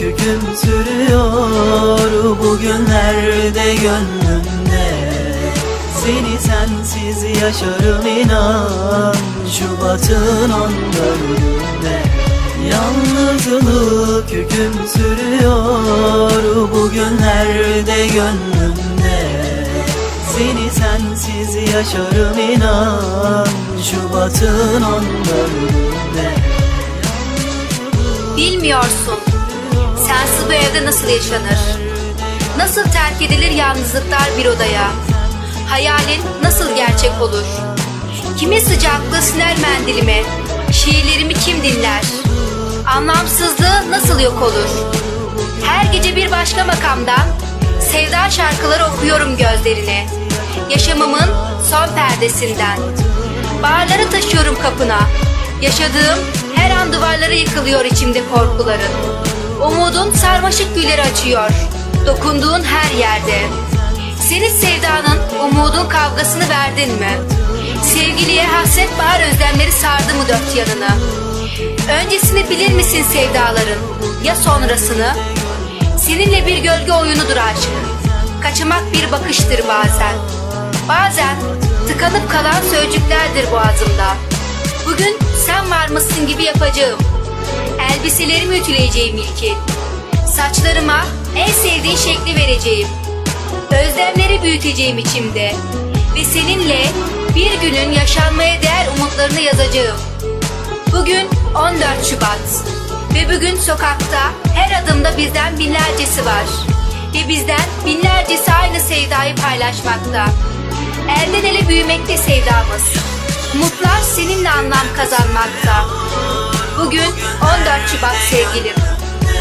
hüküm sürüyor. Bugünlerde gönlümde Seni sensiz yaşarım inan. Şubat'ın on dördünde Yalnızlık hüküm sürüyor. Bugünlerde gönlümde Seni sensiz yaşarım inan. Şubat'ın on dördünde Bilmiyorsun. Sensiz bu evde nasıl yaşanır? Nasıl terk edilir yalnızlıklar bir odaya? Hayalin nasıl gerçek olur? Kimin sıcaklığı siner mendilime? Şiirlerimi kim dinler? Anlamsızlığı nasıl yok olur? Her gece bir başka makamdan sevda şarkıları okuyorum gözlerine. Yaşamımın son perdesinden. Bağırları taşıyorum kapına. Yaşadığım duvarları yıkılıyor içimde korkuların. Umudun sarmaşık gülleri açıyor. Dokunduğun her yerde. Senin sevdanın, umudun kavgasını verdin mi? Sevgiliye hasret bahar özlemleri sardı mı dört yanını? Öncesini bilir misin sevdaların? Ya sonrasını? Seninle bir gölge oyunudur aşk. Kaçamak bir bakıştır bazen. Bazen tıkanıp kalan sözcüklerdir boğazımda. Bugün sen var mısın gibi yapacağım. Elbiselerimi ütüleyeceğim ilkin. Saçlarıma en sevdiğin şekli vereceğim. Özlemleri büyüteceğim içimde. Ve seninle bir günün yaşanmaya değer umutlarını yazacağım. Bugün 14 Şubat ve bugün sokakta her adımda bizden binlercesi var. Ve bizden binlercesi aynı sevdayı paylaşmakta. Elden ele büyümekte sevdamız. Umutlar seninle anlam kazanmakta. Bugün 14 Şubat sevgilim.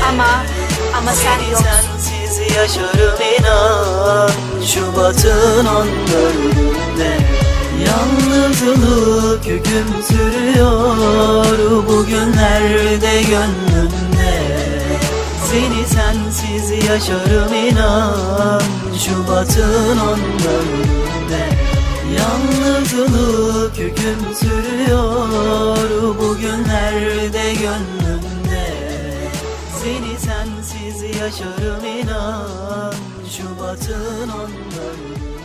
Ama ama sen yoksun. Sensiz yaşarım inan Şubat'ın on dördünde Yalnızlık hüküm sürüyor Bugünlerde gönlümde Seni sensiz yaşarım inan Şubat'ın on dördünde Yalnızlık hüküm sürüyor Bugünlerde gönlümde. Seni sensiz yaşarım inan Şubat'ın on dördünde